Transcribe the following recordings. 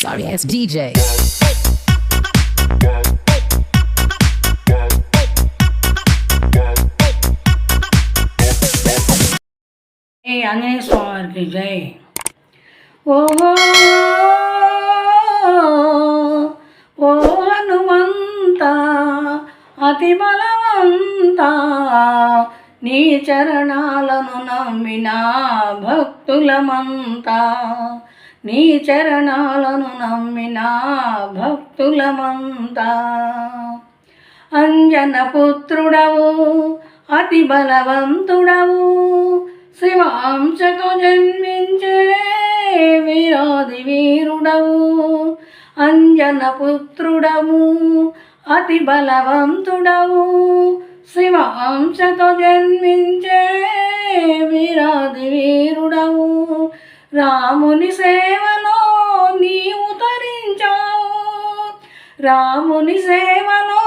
sorry ass DJ. ఏ ఆంజనేయ స్వామి వారికి జై ఓహో ఓ హనుమంత అతి బలవంత నీ చరణాలను నమ్మిన భక్తులమంతా నీ చరణాలను నమ్మిన భక్తులమంతా. అంజన పుత్రుడవు అతి బలవంతుడవు శివాంశకు జన్మించే వీరాది వీరుడవు. అంజన పుత్రుడవు అతి బలవంతుడవు శివాంశకు జన్మించే వీరాది వీరుడవు. రాముని సేవలో నీవు తరించావు. రాముని సేవలో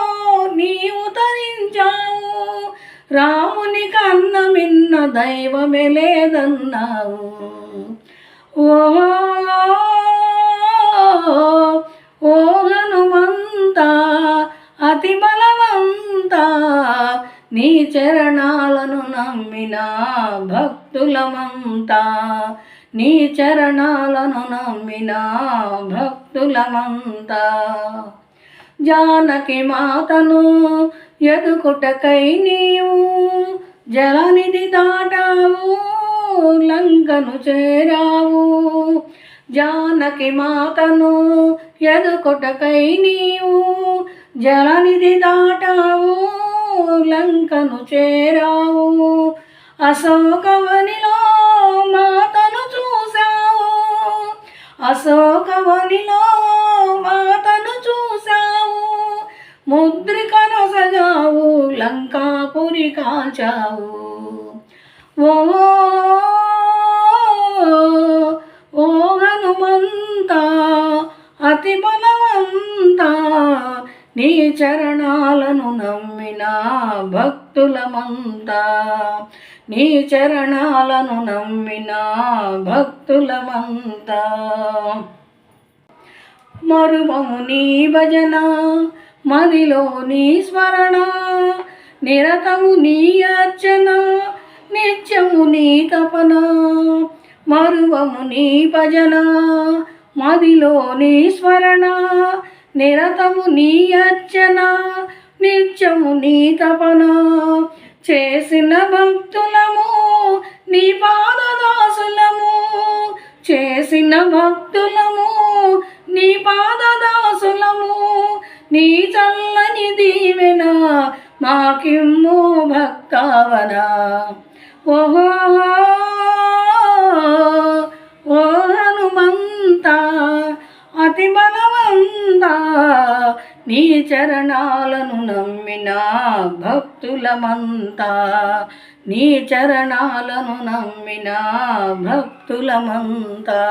నీవు తరించావు. రాముని కన్న మిన్న దైవమే లేదన్నావు. ఓ ఓ హనుమంత అతి బలవంత నీ చరణాలను నమ్మిన భక్తులమంతా. నీ చరణాలను నమ్మిన భక్తులమంతా. జానకి మాతను ఎదుకుటకై నీవు జలనిధి దాటావు లంకను చేరావు. జానకి మాతను ఎదుకుటకై నీవు జలనిధి దాటావు లంకను చేరావు. అశోకవనిలో మా అశోకవనిలో మాతను చూశావు ముద్రిక నొసగావు లంకాపురి కాల్చావు. ఓ ఓ హనుమంత అతి బలవంత నీ చరణాలను నమ్మిన భక్తులమంతా. నీ చరణాలను నమ్మిన భక్తులమంతా. మరువము నీ భజన మదిలో నీ స్మరణ నిరతము నీ అర్చన నిత్యము నీ తపన. మరువము నీ భజన మదిలో నీ స్మరణ నిరతము నీ అర్చన నిత్యము నీ తపన. చేసిన భక్తులము నీ పాదదాసులము. చేసిన భక్తులము నీ పాదదాసులము. నీ చల్లని దీవెన మాకిమ్ము భక్తావన. ఓహో నీ చరణాలను నమ్మిన భక్తులమంతా నీ చరణాలను నమ్మిన భక్తులమంతా.